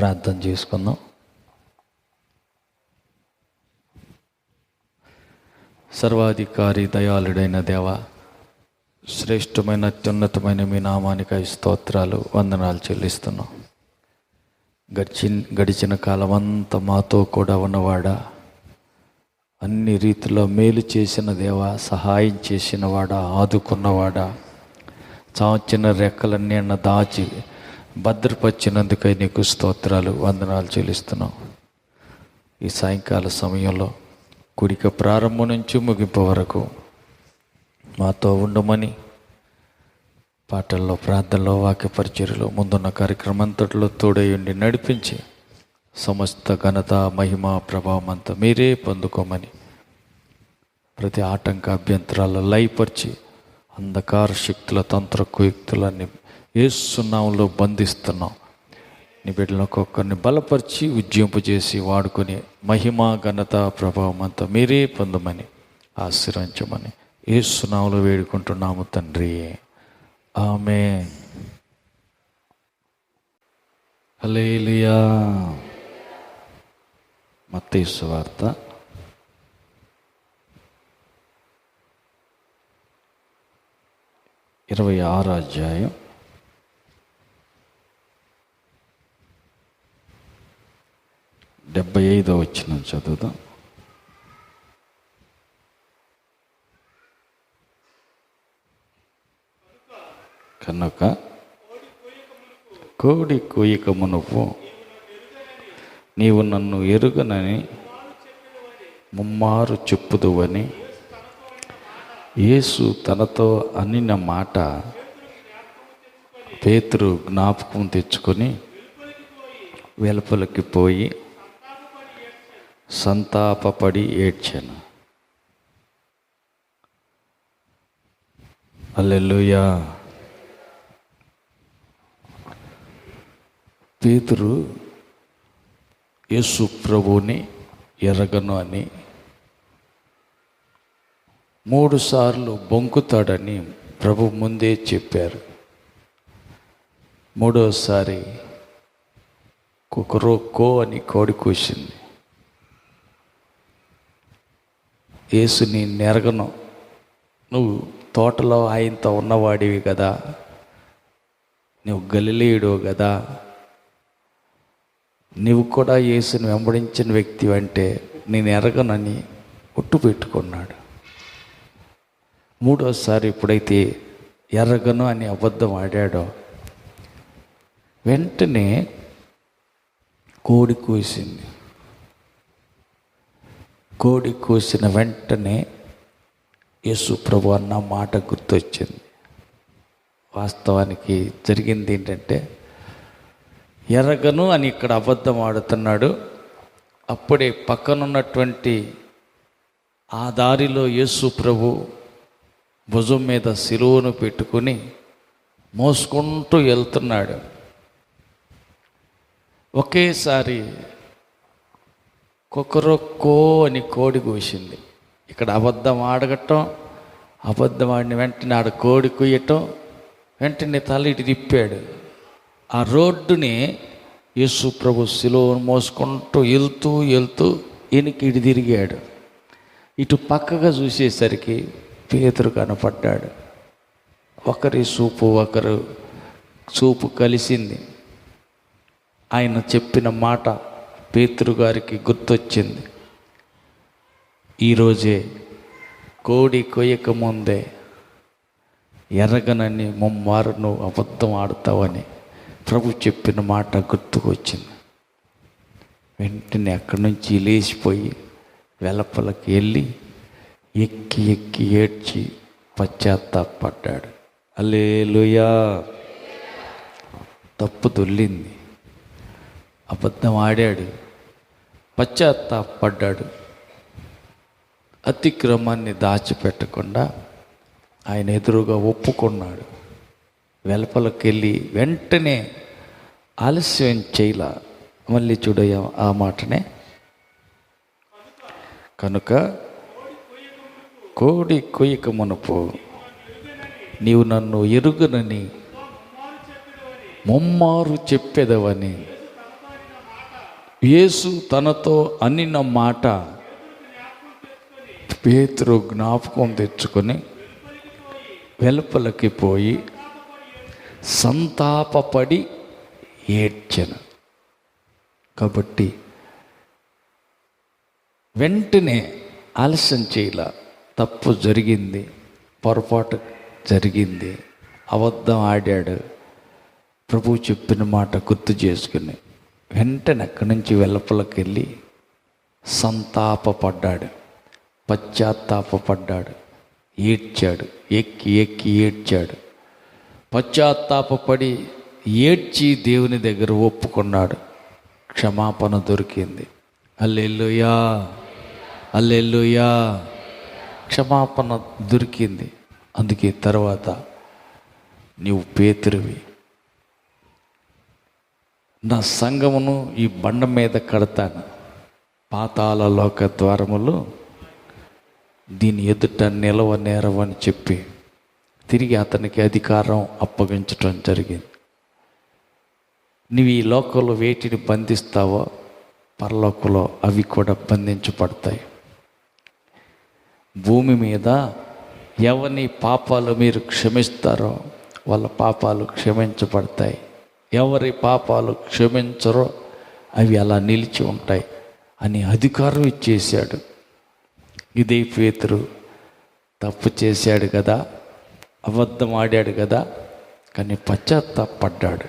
ప్రార్థన చేసుకుందాం. సర్వాధికారి దయాళుడైన దేవ శ్రేష్టమైన అత్యున్నతమైన మీ నామానికై స్తోత్రాలు వందనాలు చెల్లిస్తున్నాం. గడిచి గడిచిన కాలమంతా మాతో కూడా ఉన్నవాడా అన్ని రీతిలో మేలు చేసిన దేవా సహాయం చేసినవాడా ఆదుకున్నవాడా చాచిన రెక్కలన్నీ అన్న దాచి భద్రపరిచినందుకై నీకు స్తోత్రాలు వందనాలు చెల్లిస్తున్నాం. ఈ సాయంకాల సమయంలో కుడిక ప్రారంభం నుంచి ముగింపు వరకు మాతో ఉండమని పాటల్లో ప్రార్థనలో వాక్యపరిచర్యలో ముందున్న కార్యక్రమంతట్లో తోడయుండి నడిపించి సమస్త ఘనత మహిమ ప్రభావం అంతా మీరే పొందుకోమని ప్రతి ఆటంక అభ్యంతరాలు లయపరిచి అంధకార శక్తుల తంత్ర కుయుక్తులన్నీ ఏసునామంలో బంధిస్తున్నాం. నీ బిడ్డలను ఒక్కొక్కరిని బలపరిచి ఉజ్జింపజేసి వాడుకొని మహిమ ఘనత ప్రభావం అంతా మీరే పొందమని ఆశీర్వదించమని ఏసునామంలో వేడుకుంటున్నాము తండ్రి. ఆమె హలేలియా మత్తేసు వార్త. ఇరవై ఆరు అధ్యాయం. డెబ్బై ఐదో వచ్చిన చదువుదాం. కనుక కోడి కోయిక మునుపు నీవు నన్ను ఎరుగనని ముమ్మారు చెప్పుదువని యేసు తనతో అనిన మాట పేతురు జ్ఞాపకం తెచ్చుకొని వెలుపలికి పోయి సంతాపపడి ఏడ్చాను. అల్లెలుయా పేతురు యేసు ప్రభువుని ఎరగను అని మూడు సార్లు బొంకుతాడని ప్రభు ముందే చెప్పారు. మూడోసారి కుకరో కో అని కోడి కూసింది. యేసుని నెరగను. నువ్వు తోటలో ఆయనతో ఉన్నవాడివి కదా. నువ్వు గలిలేయుడు కదా. నువ్వు కూడా యేసుని వెంబడించిన వ్యక్తి అంటే నేను ఎరగనని ఒట్టు పెట్టుకున్నాడు. మూడోసారి ఎప్పుడైతే ఎరగను అని అబద్ధం ఆడాడో వెంటనే కోడి కూసింది. కోడి కూసిన వెంటనే యేసు ప్రభు అన్న మాట గుర్తొచ్చింది. వాస్తవానికి జరిగింది ఏంటంటే ఎరగను అని ఇక్కడ అబద్ధం ఆడుతున్నాడు. అప్పుడే పక్కనున్నటువంటి ఆ దారిలో యేసు ప్రభు భుజం మీద సిలువను పెట్టుకుని మోసుకుంటూ వెళ్తున్నాడు. ఒకేసారి కుక్కరొక్కో అని కోడి కూసింది. ఇక్కడ అబద్ధం ఆడగటం అబద్ధం ఆడిన వెంటనే ఆడ కోడి కుయ్యటం వెంటనే తల ఇటు తిప్పాడు. ఆ రోడ్డుని యేసు ప్రభు శిలువను మోసుకుంటూ వెళ్తూ వెళ్తూ వెనక్కి ఇటు తిరిగాడు. ఇటు పక్కగా చూసేసరికి పేతురు కనపడ్డాడు. ఒకరి చూపు ఒకరు చూపు కలిసింది. ఆయన చెప్పిన మాట పేతురు గారికి గుర్తొచ్చింది. ఈరోజే కోడి కొయ్యక ముందే ఎరగనని ముమ్మారు నువ్వు అబద్ధం ఆడతావని ప్రభు చెప్పిన మాట గుర్తుకొచ్చింది. వెంటనే అక్కడి నుంచి లేచిపోయి వెలపలకి వెళ్ళి ఎక్కి ఎక్కి ఏడ్చి పశ్చాత్తాపడ్డాడు. అల్లేలుయా తప్పు దొల్లింది అబద్ధం ఆడాడు. పశ్చాత్తాపడ్డాడు అతిక్రమాన్ని దాచిపెట్టకుండా ఆయన ఎదురుగా ఒప్పుకున్నాడు. వెలపలకెళ్ళి వెంటనే ఆలస్యం చేయలా. మళ్ళీ చూడయ్య ఆ మాటనే. కనుక కోడి కొయ్యక మునుపు నీవు నన్ను ఎరుగనని ముమ్మారు చెప్పేదవని యేసు తనతో అనిన మాట పేతురు జ్ఞాపకం తెచ్చుకొని వెలుపలకి పోయి సంతాపపడి ఏడ్చను. కాబట్టి వెంటనే ఆలస్యం చేయాల. తప్పు జరిగింది పొరపాటు జరిగింది అబద్ధం ఆడాడు. ప్రభు చెప్పిన మాట గుర్తు చేసుకుని వెంటనే అక్కడి నుంచి వెలుపలకి వెళ్ళి సంతాపపడ్డాడు పశ్చాత్తాపపడ్డాడు ఏడ్చాడు ఎక్కి ఎక్కి ఏడ్చాడు. పశ్చాత్తాపపడి ఏడ్చి దేవుని దగ్గర ఒప్పుకున్నాడు. క్షమాపణ దొరికింది. అల్లెల్లుయా అల్లెల్లుయా క్షమాపణ దొరికింది. అందుకే తర్వాత నీవు పేతురువి. నా సంఘమును ఈ బండ మీద కడతాను. పాతాల లోక ద్వారములు దీని ఎదుట నిలవ నేరవని చెప్పి తిరిగి అతనికి అధికారం అప్పగించటం జరిగింది. నువ్వు ఈ లోకంలో వేటిని బంధిస్తావో పరలోకంలో అవి కూడా బంధించబడతాయి. భూమి మీద ఎవని పాపాలు మీరు క్షమిస్తారో వాళ్ళ పాపాలు క్షమించబడతాయి. ఎవరి పాపాలు క్షమించరో అవి అలా నిలిచి ఉంటాయి అని అధికారం ఇచ్చేశాడు. ఇదే పేతురు తప్పు చేశాడు కదా అబద్ధం ఆడాడు కదా కానీ పశ్చాత్తాపడ్డాడు.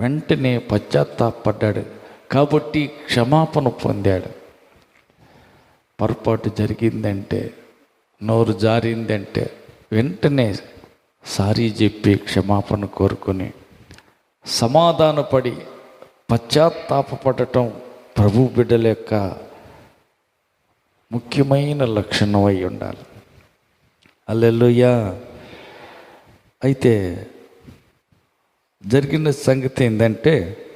వెంటనే పశ్చాత్తాపడ్డాడు కాబట్టి క్షమాపణ పొందాడు. పొరపాటు జరిగిందంటే నోరు జారిందంటే వెంటనే సారీ చెప్పి క్షమాపణ కోరుకుని సమాధానపడి పశ్చాత్తాపడటం ప్రభు బిడ్డల యొక్క ముఖ్యమైన లక్షణం అయి ఉండాలి. అల్లెలుయ్యా అయితే జరిగిన సంగతి ఏంటంటే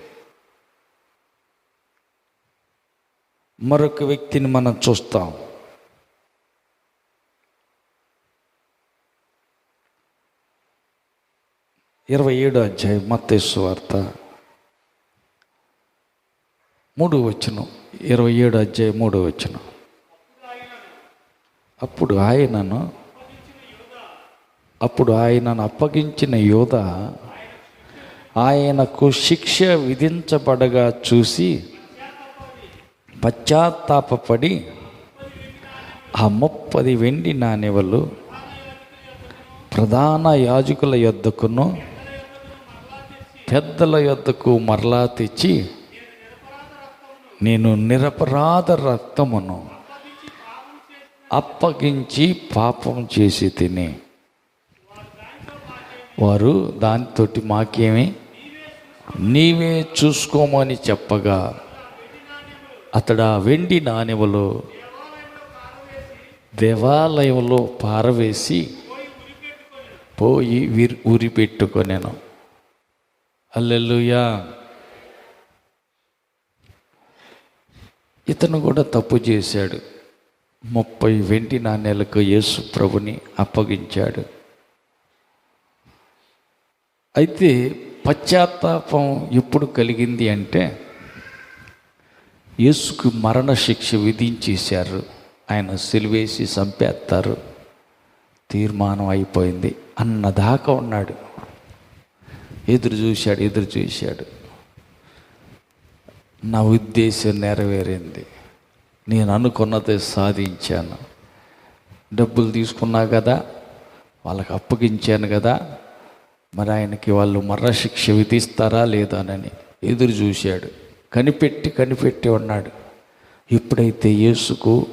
మరొక వ్యక్తిని మనం చూస్తాం. ఇరవై ఏడు అధ్యాయం మత్తేసు వార్త. మూడు వచ్చును ఇరవై ఏడు అధ్యాయం మూడు వచ్చును అప్పుడు ఆయనను అప్పుడు ఆయనను అప్పగించిన యోధ ఆయనకు శిక్ష విధించబడగా చూసి పశ్చాత్తాపపడి ఆ ముప్పది వెండి నాణెవలు ప్రధాన యాజకుల యొద్దకును పెద్దల యొద్దకు మరలా తెచ్చి నేను నిరపరాధ రక్తమును అప్పగించి పాపం చేసి తిని. వారు దానితోటి మాకేమి? నీవే చూసుకోమని చెప్పగా అతడు ఆ వెండి నాణెములు దేవాలయంలో పారవేసి పోయి విరి ఉరి పెట్టుకొనేను అల్లెలుయా ఇతను కూడా తప్పు చేశాడు. ముప్పై వెండి నాణ్యాలకు యేసు ప్రభుని అప్పగించాడు. అయితే పశ్చాత్తాపం ఎప్పుడు కలిగింది అంటే యేసుకు మరణశిక్ష విధించేశారు. ఆయన సిలివేసి చంపేస్తారు. తీర్మానం అయిపోయింది. అన్నదాకా ఉన్నాడు. ఎదురు చూశాడు ఎదురు చూశాడు. నా ఉద్దేశం నెరవేరింది. నేను అనుకున్నది సాధించాను. డబ్బులు తీసుకున్నా కదా వాళ్ళకి అప్పగించాను కదా మరి ఆయనకి వాళ్ళు మరణశిక్ష విధిస్తారా లేదానని ఎదురు చూశాడు. కనిపెట్టి కనిపెట్టి ఉన్నాడు. ఎప్పుడైతే యేసుకు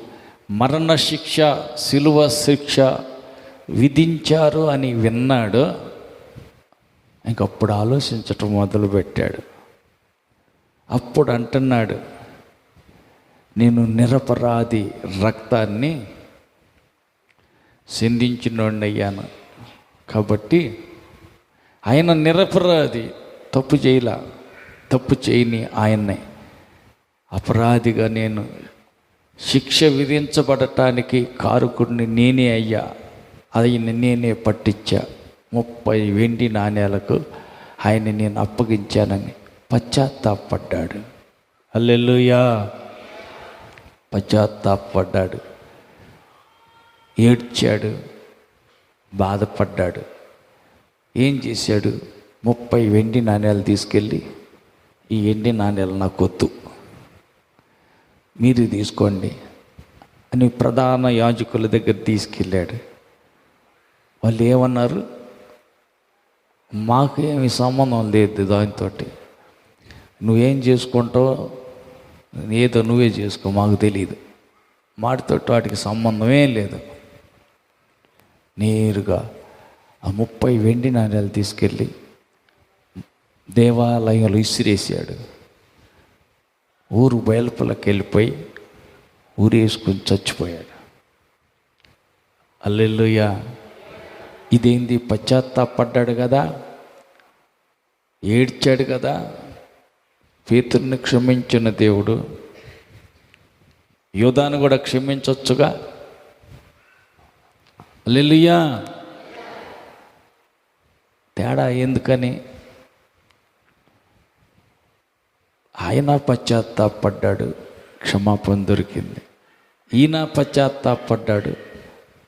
మరణశిక్ష శిలువ శిక్ష విధించారు అని విన్నాడో ఇంకప్పుడు ఆలోచించటం మొదలుపెట్టాడు. అప్పుడు అంటున్నాడు నేను నిరపరాధి రక్తాన్ని సిందించినోడినయ్యాను. కాబట్టి ఆయన నిరపరాధి. తప్పు చేయలా తప్పు చేయని ఆయన్నే. అపరాధిగా నేను శిక్ష విధించబడటానికి కారుకుడిని నేనే అయ్యా. ఆయన్ని నేనే పట్టించా. ముప్పై వెండి నాణ్యాలకు ఆయన నేను అప్పగించానని పశ్చాత్తాపడ్డాడు. అల్లెలుయా పశ్చాత్తాపడ్డాడు. ఏడ్చాడు. బాధపడ్డాడు. ఏం చేశాడు? ముప్పై వెండి నాణ్యాలు తీసుకెళ్ళి ఈ వెండి నాణ్యాలు నాకు వద్దు. మీరు తీసుకోండి అని ప్రధాన యాజకుల దగ్గర తీసుకెళ్ళాడు. వాళ్ళు ఏమన్నారు? మాకు ఏమి సంబంధం లేదు దానితో నువ్వేం చేసుకుంటావో ఏదో నువ్వే చేసుకో మాకు తెలియదు వాటితో వాటికి సంబంధమే లేదు. నేరుగా ఆ ముప్పై వెండి నాణ్యాలు తీసుకెళ్ళి దేవాలయంలో ఇసిరేసాడు ఊరు బయలుపలకి వెళ్ళిపోయి ఊరేసుకుని చచ్చిపోయాడు. అల్లెల్లుయ్యా ఇదేంది పశ్చాత్తాపడ్డాడు కదా? ఏడ్చాడు కదా? పేతుర్ని క్షమించిన దేవుడు. యోధాను కూడా క్షమించవచ్చుగా అల్లెలుయ్యా తేడా ఎందుకని? ఆయన పశ్చాత్తాపడ్డాడు క్షమాపణ దొరికింది. ఈయన పశ్చాత్తాపడ్డాడు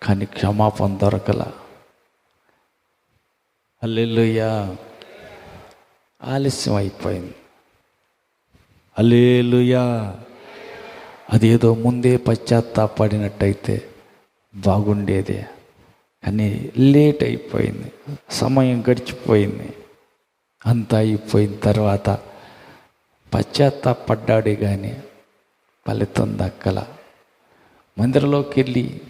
కానీ క్షమాపణ దొరకలా. అల్లెలుయ్యా ఆలస్యం అయిపోయింది. అల్లేలుయా అదేదో ముందే పశ్చాత్తాపడినట్టయితే బాగుండేదే. కానీ లేట్ అయిపోయింది. సమయం గడిచిపోయింది. అంతా అయిపోయిన తర్వాత పశ్చాత్తాపడ్డాడే కానీ ఫలితం దక్కల. మందిరంలోకి వెళ్ళి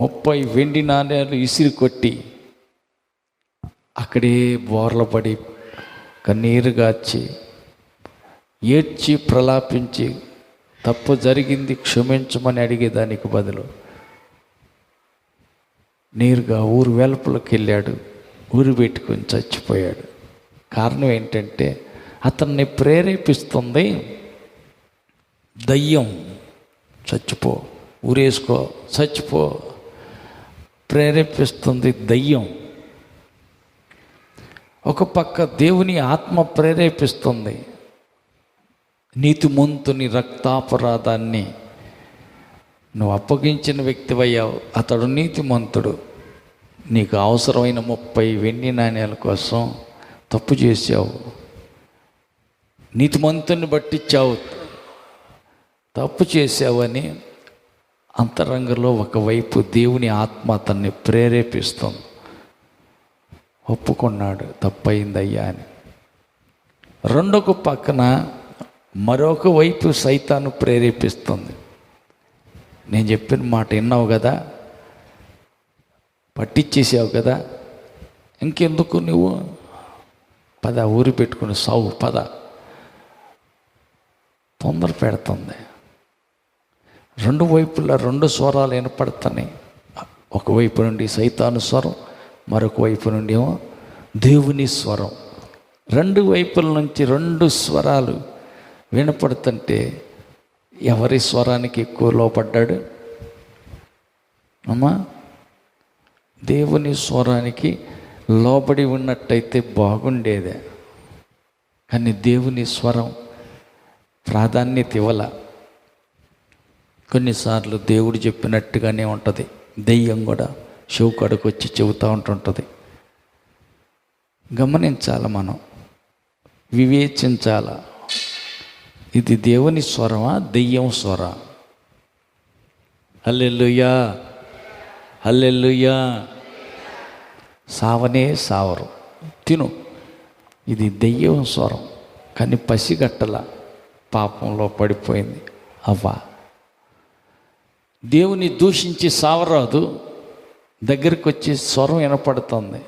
ముప్పై వెండి నాణ్యాలు ఇసిరి కొట్టి అక్కడే బోర్ల పడి కన్నీరు ఏడ్చి ప్రలాపించి తప్పు జరిగింది క్షమించమని అడిగేదానికి బదులు నేరుగా ఊరు వెలుపలకి వెళ్ళాడు ఊరు పెట్టుకొని చచ్చిపోయాడు. కారణం ఏంటంటే అతన్ని ప్రేరేపిస్తుంది దయ్యం. చచ్చిపో ఊరేసుకో చచ్చిపో. ప్రేరేపిస్తుంది దయ్యం. ఒక పక్క దేవుని ఆత్మ ప్రేరేపిస్తుంది. నీతిమంతుని రక్తాపరాధాన్ని. నువ్వు అప్పగించిన వ్యక్తివయ్యావు. అతడు నీతిమంతుడు. నీకు అవసరమైన ముప్పై వెండి నాణ్యాల కోసం తప్పు చేసావు నీతిమంతుని బట్టిచ్చావు తప్పు చేసావని అంతరంగంలో ఒకవైపు దేవుని ఆత్మ అతన్ని ప్రేరేపిస్తుంది. ఒప్పుకున్నాడు తప్పయిందయ్యా అని. రెండొక పక్కన మరొక వైపు సైతాను ప్రేరేపిస్తుంది. నేను చెప్పిన మాట విన్నావు కదా? పట్టించేసావు కదా? ఇంకెందుకు నువ్వు? పద ఊరి పెట్టుకుని సావు పద. తొందర పెడుతుంది. రెండు వైపులా రెండు స్వరాలు వినపడుతున్నాయి ఒకవైపు నుండి సైతాను స్వరం మరొక వైపు నుండి ఏమో దేవుని స్వరం. రెండు వైపుల నుంచి రెండు స్వరాలు వినపడుతుంటే ఎవరి స్వరానికి ఎక్కువ లోపడ్డాడు అమ్మా దేవుని స్వరానికి లోబడి ఉన్నట్టయితే బాగుండేదే. కానీ దేవుని స్వరం ప్రాధాన్యత ఇవ్వలే. కొన్నిసార్లు దేవుడు చెప్పినట్టుగానే ఉంటుంది. దెయ్యం కూడా షో కడుకు వచ్చి చెబుతూ ఉంటుంటుంది. గమనించాలి మనం. వివేచించాల? ఇది దేవుని స్వరమా దెయ్యం స్వర? హల్లెల్లుయా హల్లెల్లుయా సావనే సావరు. తిను. ఇది దెయ్యం స్వరం. కానీ పసిగట్టల పాపంలో పడిపోయింది. అవ్వ. దేవుని దూషించి సావరాదు. దగ్గరికి వచ్చి స్వరం వినపడుతుంది.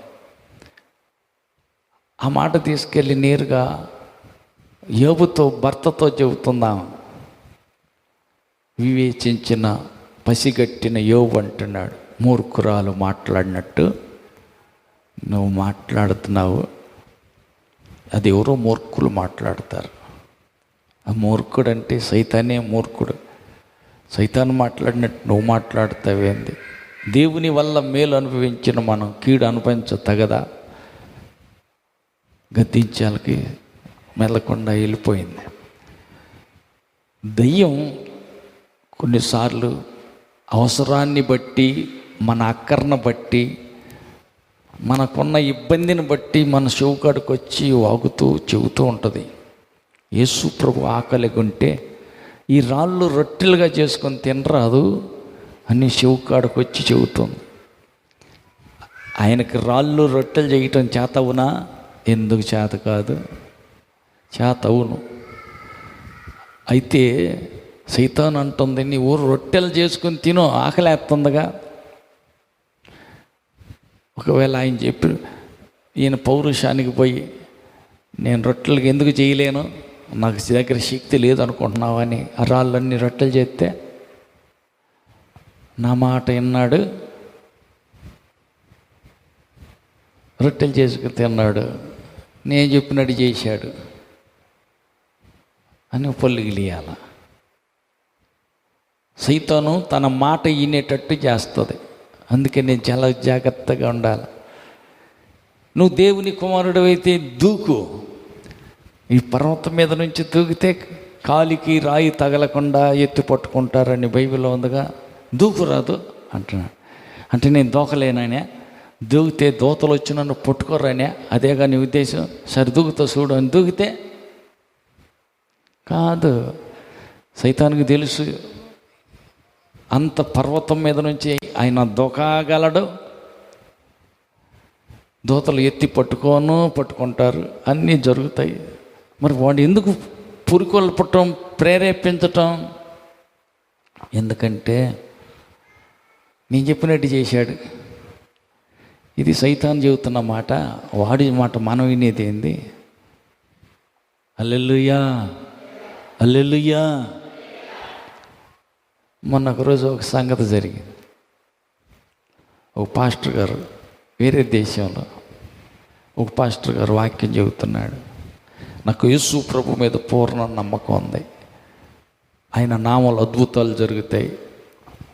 ఆ మాట తీసుకెళ్ళి నేరుగా యోబుతో భర్తతో చెబుతున్నాం. వివేచించిన పసిగట్టిన యోబు అంటున్నాడు. మూర్ఖురాలు మాట్లాడినట్టు. నువ్వు మాట్లాడుతున్నావు. అది ఎవరో మూర్ఖులు మాట్లాడతారు. ఆ మూర్ఖుడు అంటే సైతానే మూర్ఖుడు. సైతాన్ని మాట్లాడినట్టు నువ్వు మాట్లాడతావేంది? దేవుని వల్ల మేలు అనుభవించిన మనం కీడు అనుభవించ తగదా గద్దించాలకి మెల్లకుండా వెళ్ళిపోయింది. దయ్యం కొన్నిసార్లు అవసరాన్ని బట్టి మన అక్కర్ను బట్టి మనకున్న ఇబ్బందిని బట్టి మన చెవుకాడికి వచ్చి వాగుతూ చెబుతూ ఉంటుంది. యేసు ప్రభు ఆకలిగుంటే ఉంటే ఈ రాళ్ళు రొట్టెలుగా చేసుకొని తినరాదు అని చెవుకాడికి వచ్చి చెబుతుంది. ఆయనకి రాళ్ళు రొట్టెలు చేయటం చేతవునా? ఎందుకు చేత కాదు? చేతవును. అయితే సైతాన్ అంటుంది నీవు రొట్టెలు చేసుకుని తిను ఆకలేస్తుందిగా ఒకవేళ ఆయన చెప్పి ఈయన పౌరుషానికి పోయి నేను రొట్టెలకు ఎందుకు చేయలేను? నాకు దగ్గర శక్తి లేదు అనుకుంటున్నావని రాళ్ళన్నీ రొట్టెలు చేస్తే నా మాట విన్నాడు. రొట్టెలు చేసుకుని తిన్నాడు. నేను చెప్పినట్టు చేశాడు. అని పొల్లిగిలియాల సైతాను తన మాట వినేటట్టు చేస్తుంది. అందుకే నేను చాలా జాగ్రత్తగా ఉండాలి. నువ్వు దేవుని కుమారుడు అయితే దూకు. ఈ పర్వతం మీద నుంచి దూకితే కాలికి రాయి తగలకుండా ఎత్తి పట్టుకుంటారని బైబిల్లో ఉందిగా. దూకురాదు అంటున్నాడు. అంటే నేను దూకలేననే దూకితే దూతలు వచ్చి నన్ను పట్టుకోరానే అదేగా నీ ఉద్దేశం? సరే దూకుతా చూడు అని దూకితే కాదు. సైతానికి తెలుసు అంత పర్వతం మీద నుంచి ఆయన దూకగలడు. దూతలు ఎత్తి పట్టుకోను పట్టుకుంటారు. అన్నీ జరుగుతాయి. మరి వాడు ఎందుకు పురికొల్పటం ప్రేరేపించటం? ఎందుకంటే నేను చెప్పినట్టు చేశాడు. ఇది సైతాన్ చెబుతున్న మాట వాడి మాట మనం వినేది ఏంది? అల్లెలుయ్యా అల్లెలుయ్యా మొన్న ఒకరోజు ఒక సంగతి జరిగింది. ఒక పాస్టర్ గారు వేరే దేశంలో ఒక పాస్టర్ గారు వాక్యం చెబుతున్నాడు. నాకు యేసు ప్రభు మీద పూర్ణ నమ్మకం ఉంది. ఆయన నామలు అద్భుతాలు జరుగుతాయి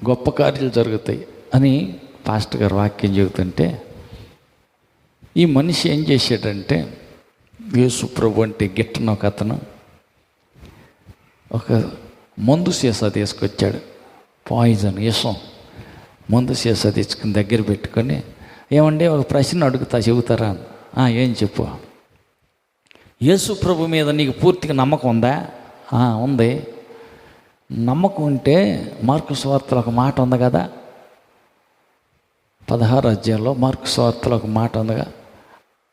గొప్ప కార్యాలు జరుగుతాయి అని పాస్టర్ గారు వాక్యం చెబుతుంటే ఈ మనిషి ఏం చేశాడంటే యేసు ప్రభు అంటే గిట్టన ఒక అతను ఒక మందు సీసా తీసుకొచ్చాడు పాయిజన్ విషం మందు సీసా తెచ్చుకుని దగ్గర పెట్టుకొని ఏమండి ఒక ప్రశ్న అడుగుతా చెబుతారా? ఏం చెప్పు? యేసు ప్రభు మీద నీకు పూర్తిగా నమ్మకం ఉందా? ఉంది. నమ్మకం ఉంటే మార్కు స్వార్తలో ఒక మాట ఉంది కదా? పదహారు అధ్యాయంలో మార్కు స్వార్తలో ఒక మాట ఉందిగా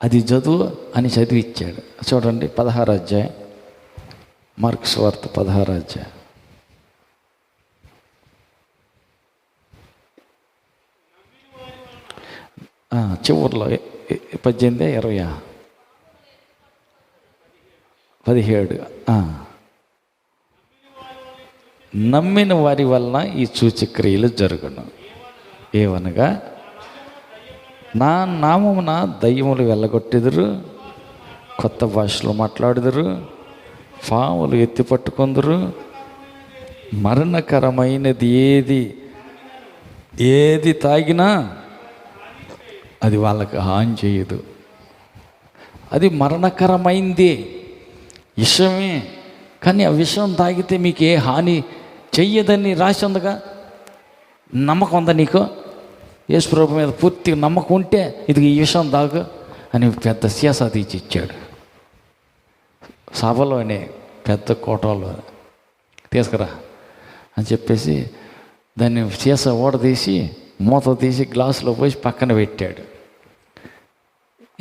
అది చదువు అని చదివిచ్చాడు. చూడండి పదహారు అధ్యాయం. మార్కు స్వార్థ పదహారు అధ్యాయం. చివరిలో చివర్లో పద్దెనిమిది ఇరవై పదిహేడు. నమ్మిన వారి వలన ఈ సూచక్రియలు జరుగును. ఏవనగా నా నామమున దయ్యములు వెళ్ళగొట్టెదురు కొత్త భాషలో మాట్లాడుదురు పాములు ఎత్తి పట్టుకుందరు మరణకరమైనది ఏది ఏది తాగినా అది వాళ్ళకి హాని చేయదు. అది మరణకరమైంది. విషమే. కానీ ఆ విషం తాగితే మీకు ఏ హాని చెయ్యదని రాసి ఉందిగా? నమ్మకం ఉందా నీకు? యేసుప్రభు మీద పూర్తిగా నమ్మకం ఉంటే ఇది ఈ విషయం తాగు అని పెద్ద సీసా తీసి ఇచ్చాడు. సభలోనే పెద్ద కోటలో తీసుకురా అని చెప్పేసి దాన్ని సీసా ఓడ తీసి మూత తీసి గ్లాసులో పోసి పక్కన పెట్టాడు.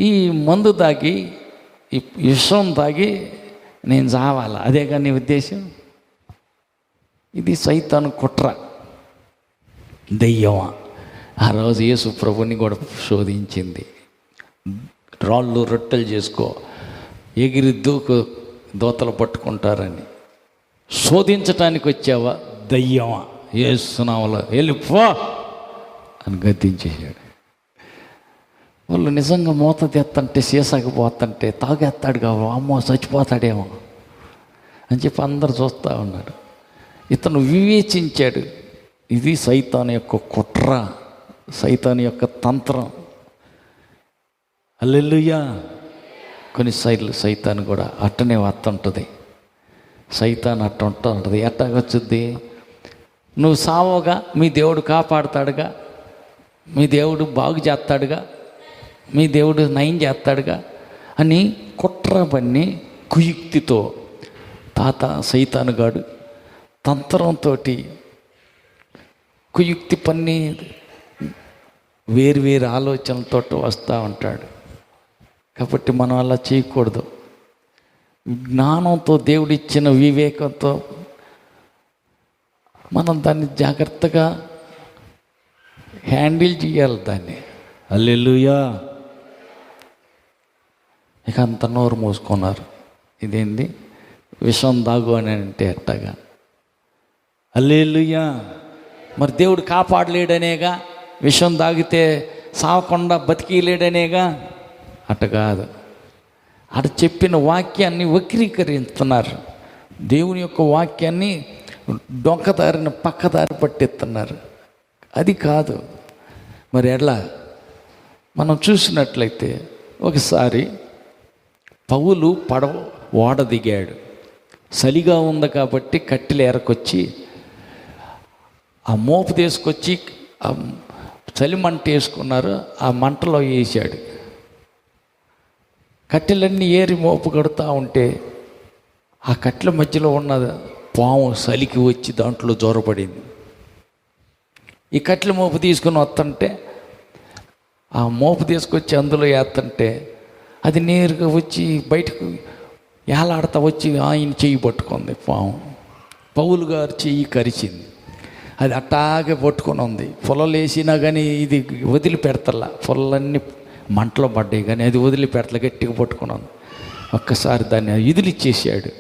ఈ మందు తాగి ఈ విషం తాగి నేను చావాలా? అదే కానీ ఉద్దేశం? ఇది సైతాను కుట్ర. దెయ్యమా? ఆ రోజు యేసు ప్రభుని కూడా శోధించింది. రాళ్ళు రొట్టెలు చేసుకో. ఎగిరి దూకు దోతలు పట్టుకుంటారని. శోధించటానికి వచ్చావా? దయ్యమా? ఏసునామలో వెళ్ళిపో అని గద్దించేశాడు. వాళ్ళు నిజంగా మూత తెత్తంటే సీసాకిపోతుంటే తాగేస్తాడు కావు. అమ్మో చచ్చిపోతాడేమో. అని చెప్పి అందరు చూస్తూ ఉన్నారు. ఇతను వివేచించాడు. ఇది సైతాన్ యొక్క కుట్ర సైతాన్ యొక్క తంత్రం. అల్లెల్లుయ్యా కొన్నిసార్లు సైతాన్ కూడా అట్టనే ఉంటుంది సైతాన్ అట్ట ఉంటుంది. ఎట్టాగొచ్చుద్ది? నువ్వు సావోగా మీ దేవుడు కాపాడతాడుగా మీ దేవుడు బాగు చేస్తాడుగా మీ దేవుడు నయం చేస్తాడుగా అని కుట్ర పన్ని కుయుక్తితో తాత సైతానుగాడు తంత్రంతో కుయుక్తి పన్ని వేరు వేరు ఆలోచనలతో వస్తూ ఉంటాడు. కాబట్టి మనం అలా చేయకూడదు. జ్ఞానంతో దేవుడిచ్చిన వివేకంతో మనం దాన్ని జాగ్రత్తగా హ్యాండిల్ చేయాలి దాన్ని. అల్లెలుయా ఇక అంత నోరు మూసుకున్నారు. ఇదేంది? విషం దాగు అని అంటే ఎట్టగా. అల్లేలుయ్యా మరి దేవుడు కాపాడలేడనేగా? విషం దాగితే సావకుండా బతికిలేడనేగా? అట్ట కాదు. అట చెప్పిన వాక్యాన్ని వక్రీకరిస్తున్నారు దేవుని యొక్క వాక్యాన్ని డొంకదారిని పక్కదారి పట్టిస్తున్నారు. అది కాదు. మరి ఎలా మనం చూసినట్లయితే ఒకసారి పౌలు పడవ ఓడ దిగాడు. చలిగా ఉంది కాబట్టి కట్టెలు ఎరకొచ్చి ఆ మోపు తీసుకొచ్చి ఆ చలి మంట వేసుకున్నారు ఆ మంటలో వేసాడు. కట్టెలన్నీ ఏరి మోపు కడుతూ ఉంటే ఆ కట్టెల మధ్యలో ఉన్న పాము చలికి వచ్చి దాంట్లో జ్వరపడింది ఈ కట్టెల మోపు తీసుకుని వస్తుంటే ఆ మోపు తీసుకొచ్చి అందులో వేస్తుంటే అది నేరుగా వచ్చి బయటకు ఏలాడతా వచ్చి ఆయన చెయ్యి పట్టుకుంది పాము. పౌలు గారు చెయ్యి కరిచింది. అది అట్టాగే పట్టుకొని ఉంది. పొలలు వేసినా కానీ ఇది వదిలిపెడతలా. పొలన్నీ మంటలో పడ్డాయి కానీ అది వదిలిపెడతల గట్టిగా పట్టుకుని ఉంది. ఒక్కసారి దాన్ని ఇదిలిచ్చేసాడు.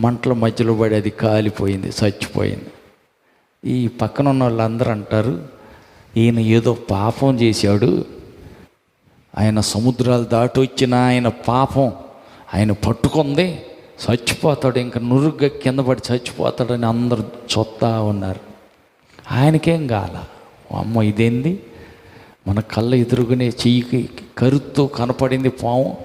మంటల మధ్యలో పడి అది కాలిపోయింది చచ్చిపోయింది. ఈ పక్కన ఉన్న వాళ్ళందరూ అంటారు ఈయన ఏదో పాపం చేశాడు. ఆయన సముద్రాలు దాటి వచ్చిన ఆయన పాపం ఆయన పట్టుకుంది చచ్చిపోతాడు ఇంకా నురుగ్గా కింద పడి చచ్చిపోతాడని అందరు చూస్తా ఉన్నారు. ఆయనకేం కాల? అమ్మ ఇదేంది? మన కళ్ళ ఎదురుగునే చెయ్యికి కరుతో కనపడింది పాము.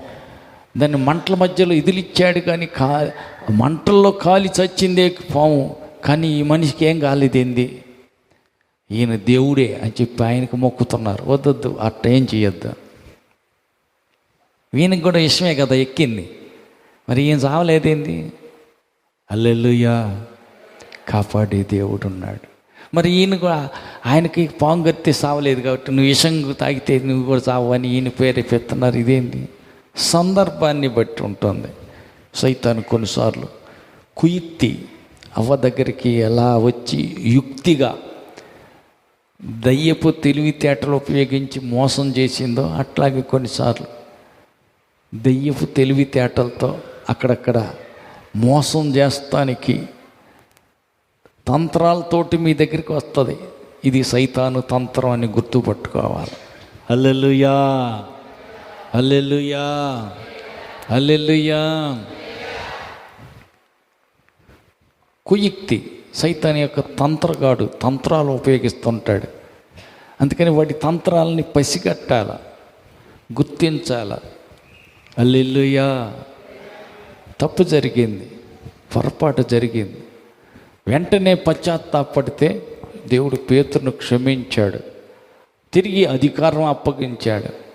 దాన్ని మంటల మధ్యలో ఇదిలిచ్చాడు కానీ కా మంటల్లో కాలి చచ్చిందే పాము. కానీ ఈ మనిషికి ఏం కాలేదేంది ఈయన దేవుడే అని చెప్పి ఆయనకు మొక్కుతున్నారు. వద్దొద్దు అట్ట ఏం చేయొద్దు వీనికి కూడా ఇష్టమే కదా ఎక్కింది. మరి ఈయన చావలేదేంది అల్లెలుయ్యా కాపాడే దేవుడు ఉన్నాడు. మరి ఈయన కూడా ఆయనకి పాము గత్తి సావలేదు కాబట్టి నువ్వు విషం తాగితే నువ్వు కూడా చావని ఈయన పేరు పెత్తన్నారు ఇదేంటి సందర్భాన్ని బట్టి ఉంటుంది. సైతాను కొన్నిసార్లు కుయుక్తి అవ్వ దగ్గరికి ఎలా వచ్చి యుక్తిగా దయ్యపు తెలివితేటలు ఉపయోగించి మోసం చేసిందో అట్లాగే కొన్నిసార్లు దెయ్యపు తెలివితేటలతో అక్కడక్కడ మోసం చేస్తానికి తంత్రాలతోటి మీ దగ్గరికి వస్తుంది. ఇది సైతాను తంత్రం అని గుర్తుపట్టుకోవాలి. అల్లెలుయా అల్లెలుయా అల్లెలుయా కుయుక్తి. సైతాన్ యొక్క తంత్రగాడు తంత్రాలు ఉపయోగిస్తుంటాడు. అందుకని వాటి తంత్రాలని పసిగట్టాల. గుర్తించాల. అల్లెల్లుయా తప్పు జరిగింది పొరపాటు జరిగింది. వెంటనే పశ్చాత్తాపడితే దేవుడు పేతును క్షమించాడు తిరిగి అధికారం అప్పగించాడు.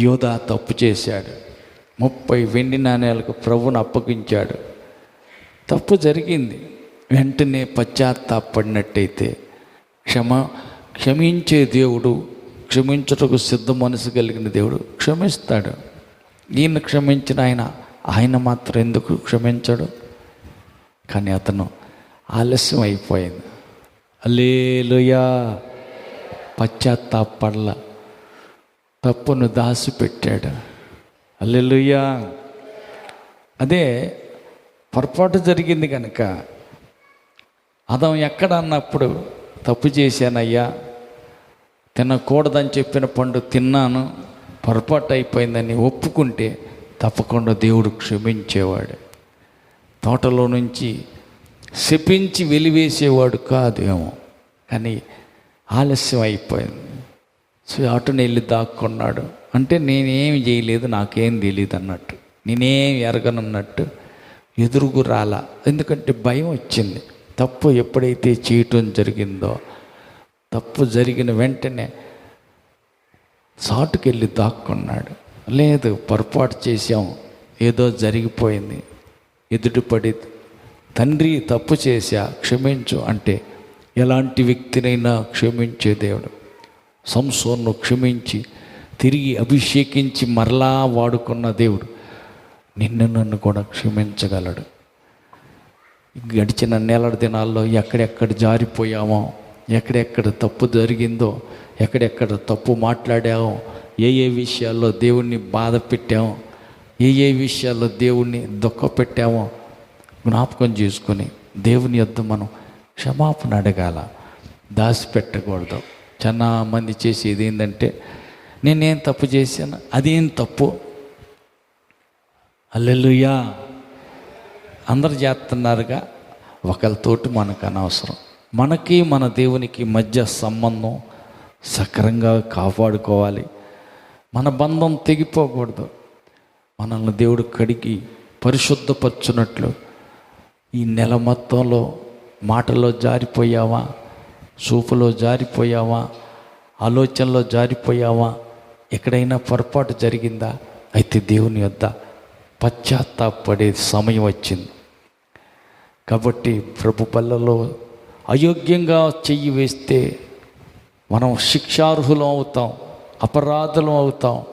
యోధా తప్పు చేశాడు ముప్పై వెండి నాణేలకు ప్రభును అప్పగించాడు. తప్పు జరిగింది వెంటనే పశ్చాత్తాపడినట్టయితే క్షమ క్షమించే దేవుడు క్షమించుటకు సిద్ధ మనసు కలిగిన దేవుడు క్షమిస్తాడు. ఈయన క్షమించిన ఆయన ఆయన మాత్రం ఎందుకు క్షమించడు? కానీ అతను ఆలస్యం అయిపోయింది. అల్లేలుయా పశ్చాత్తాపడల తప్పును దాసిపెట్టాడు. అల్లెలుయా అదే పొరపాటు జరిగింది కనుక అదం ఎక్కడ అన్నప్పుడు తప్పు చేశానయ్యా? తినకూడదని చెప్పిన పండు తిన్నాను పొరపాటు అయిపోయిందని ఒప్పుకుంటే తప్పకుండా దేవుడు క్షమించేవాడు. తోటలో నుంచి శపించి వెలివేసేవాడు కాదేమో కానీ ఆలస్యం అయిపోయింది. సో అటుని వెళ్ళి దాక్కున్నాడు. అంటే నేనేమి చేయలేదు నాకేం తెలియదు అన్నట్టు. నేనేం ఎరగనన్నట్టు ఎదురుగు రాలా. ఎందుకంటే భయం వచ్చింది. తప్పు ఎప్పుడైతే చేయటం జరిగిందో తప్పు జరిగిన వెంటనే చాటుకెళ్ళి దాక్కున్నాడు. లేదు పొరపాటు చేశాం ఏదో జరిగిపోయింది. ఎదుటిపడి తండ్రి తప్పు చేశా క్షమించు అంటే ఎలాంటి వ్యక్తినైనా క్షమించే దేవుడు. సంసోన్ను క్షమించి తిరిగి అభిషేకించి మరలా వాడుకున్న దేవుడు నిన్ను నన్ను కూడా క్షమించగలడు. గడిచిన నెల దినాల్లో ఎక్కడెక్కడ జారిపోయామో ఎక్కడెక్కడ తప్పు జరిగిందో ఎక్కడెక్కడ తప్పు మాట్లాడామో ఏ ఏ విషయాల్లో దేవుణ్ణి బాధ పెట్టామో ఏ ఏ విషయాల్లో దేవుణ్ణి దుఃఖ పెట్టామో జ్ఞాపకం చేసుకొని దేవుని యొద్ద మనం క్షమాపణ అడగాల. దాచిపెట్టకూడదు. చాలా మంది చేసేది ఏంటంటే నేనేం తప్పు చేశాను? అదేం తప్పు? అల్లెలుయా అందరు చేస్తున్నారుగా. ఒకరితోటి మనకు అనవసరం. మనకి మన దేవునికి మధ్య సంబంధం సక్రంగా కాపాడుకోవాలి. మన బంధం తెగిపోకూడదు. మనల్ని దేవుడు కడిగి పరిశుద్ధపరచున్నట్లు ఈ నెల మొత్తంలో మాటలో జారిపోయావా? చూపులో జారిపోయావా? ఆలోచనలో జారిపోయావా? ఎక్కడైనా పొరపాటు జరిగిందా? అయితే దేవుని యొద్ద పశ్చాత్తాపడే సమయం వచ్చింది. కాబట్టి ప్రభు పల్లలో అయోగ్యంగా చెయ్యి వేస్తే మనం శిక్షార్హులం అవుతాం అపరాధులం అవుతాం.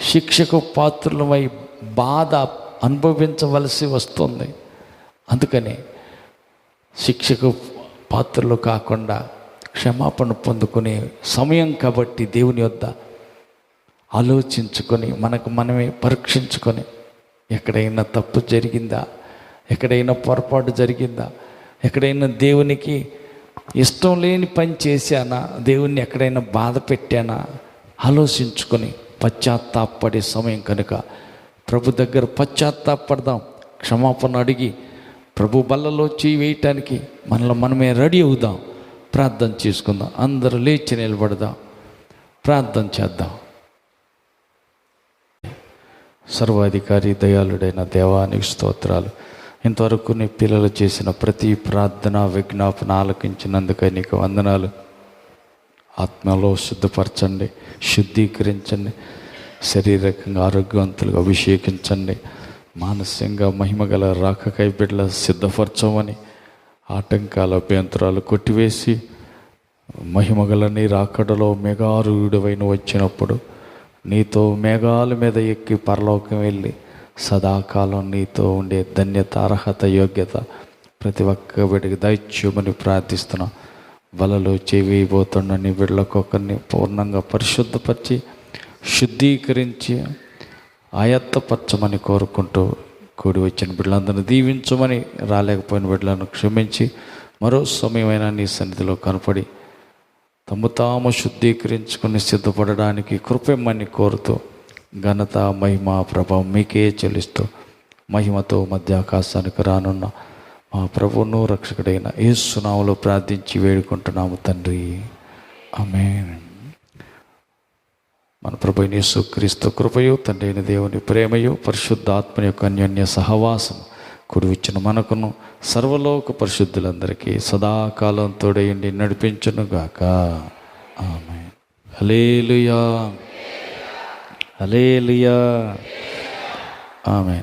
శిక్షకు పాత్రులమై బాధ అనుభవించవలసి వస్తుంది. అందుకని శిక్షకు పాత్రలు కాకుండా క్షమాపణ పొందుకునే సమయం కాబట్టి దేవుని వద్ద ఆలోచించుకొని మనకు మనమే పరీక్షించుకొని ఎక్కడైనా తప్పు జరిగిందా ఎక్కడైనా పొరపాటు జరిగిందా ఎక్కడైనా దేవునికి ఇష్టం లేని పని చేశానా? దేవుణ్ణి ఎక్కడైనా బాధ పెట్టానా? ఆలోచించుకొని పశ్చాత్తాపడే సమయం కనుక ప్రభు దగ్గర పశ్చాత్తాపడదాం. క్షమాపణ అడిగి ప్రభు బల్లలో చేయి వేయటానికి మనలో మనమే రెడీ అవుదాం. ప్రార్థన చేసుకుందాం. అందరూ లేచి నిలబడదాం. ప్రార్థన చేద్దాం. సర్వాధికారి దయాళుడైన దేవానికి స్తోత్రాలు. ఇంతవరకు నీ పిల్లలు చేసిన ప్రతి ప్రార్థన విజ్ఞాపన ఆలకించినందుకై నీకు వందనాలు. ఆత్మలో శుద్ధపరచండి శుద్ధీకరించండి శారీరకంగా ఆరోగ్యవంతులుగా అభిషేకించండి మానసికంగా మహిమగల రాకకై బిడ్డల సిద్ధపరచమని ఆటంకాల అభ్యంతరాలు కొట్టివేసి మహిమగల నీ రాకడలో మెగారూఢువైన వచ్చినప్పుడు నీతో మేఘాల మీద ఎక్కి పరలోకం వెళ్ళి సదాకాలం నీతో ఉండే ధన్యత అర్హత యోగ్యత ప్రతి ఒక్క బిడ్డకి దైత్యమని ప్రార్థిస్తున్నాం. వలలో చెవిపోతున్న నీ బిడ్డలకొకరిని పూర్ణంగా పరిశుద్ధపరిచి శుద్ధీకరించి ఆయత్తపరచమని కోరుకుంటూ కూడి వచ్చిన బిడ్డలందరినీ దీవించమని రాలేకపోయిన బిడ్డలను క్షమించి మరో సమయమైన నీ సన్నిధిలో కనపడి తమ తాము శుద్ధీకరించుకుని సిద్ధపడడానికి కృపమ్మని కోరుతూ ఘనత మహిమ ప్రభావం మీకే చెల్లిస్తూ మహిమతో మధ్య ఆకాశానికి రానున్న మా ప్రభువును రక్షకుడైన ఏసునామలో ప్రార్థించి వేడుకుంటున్నాము తండ్రి. ఆమె మన ప్రభు యేసు క్రీస్తు కృపయు తండ్రి అయిన దేవుని ప్రేమయు పరిశుద్ధాత్మ యొక్క అన్యోన్య సహవాసం కుడి ఇచ్చిన మనకును సర్వలోక పరిశుద్ధులందరికీ సదాకాలం తోడయండి నడిపించునుగాక. ఆమె హలేలుయా హలేలుయా ఆమె